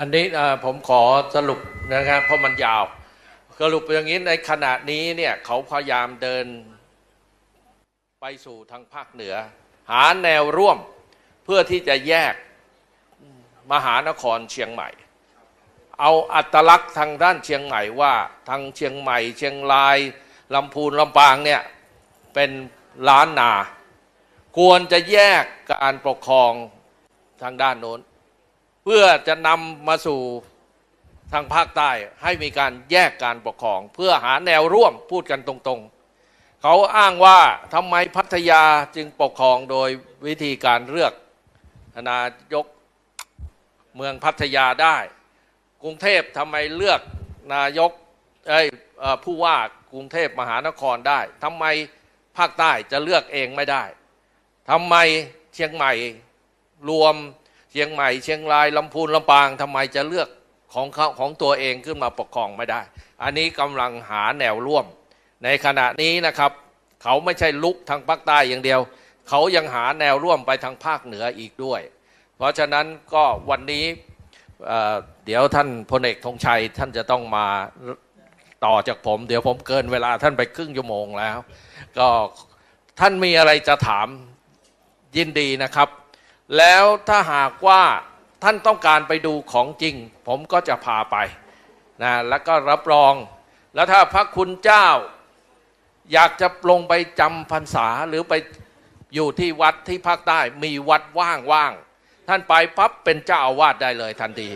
อันนี้ผมขอสรุปนะครับ เพราะมันยาว สรุปอย่างนี้ในขณะนี้เนี่ยเขาพยายามเดินไปสู่ทางภาคเหนือ หาแนวร่วมเพื่อที่จะแยกมหานครเชียงใหม่ เอาอัตลักษณ์ทางด้านเชียงใหม่ว่าทางเชียงใหม่ เชียงรายลำพูนลำปางเนี่ยเป็นล้านนา ควรจะแยกการปกครองทางด้านโน้น เพื่อจะนำมาสู่ทางภาคใต้ให้มีการแยกการปกครอง เพื่อหาแนวร่วมพูดกันตรงๆ เขาอ้างว่าทำไมพัทยาจึงปกครองโดยวิธีการเลือกนายกเมืองพัทยาได้ กรุงเทพทำไมเลือกนายกเอ้ยผู้ว่ากรุงเทพมหานครได้ทำไมภาคใต้จะเลือกเองไม่ได้ทำไมเชียงใหม่รวม ชียงใหม่เชียงรายลำพูนลำปางทำไมจะเลือกของเขาของตัวเองขึ้นมาปกครองไม่ได้ อันนี้กำลังหาแนวร่วม ในขณะนี้นะครับ เขาไม่ใช่ลุกทางภาคใต้อย่างเดียว เขายังหาแนวร่วมไปทางภาคเหนืออีกด้วย เพราะฉะนั้นก็วันนี้เเดี๋ยวท่านพลเอกธงชัยท่านจะต้องมาต่อจากผม เดี๋ยวผมเกินเวลาท่านไปครึ่งชั่วโมงแล้ว ก็ท่านมีอะไรจะถามยินดีนะครับ แล้วถ้าหากว่าท่านต้องการไปดูของจริง ผมก็จะพาไปนะแล้วก็รับรอง แล้วถ้าพระคุณเจ้า อยากจะลงไปจำพรรษาหรือไปอยู่ที่วัดที่ภาคใต้มีวัดว่างๆท่านไปปั๊บเป็นเจ้าอาวาสได้เลยทันที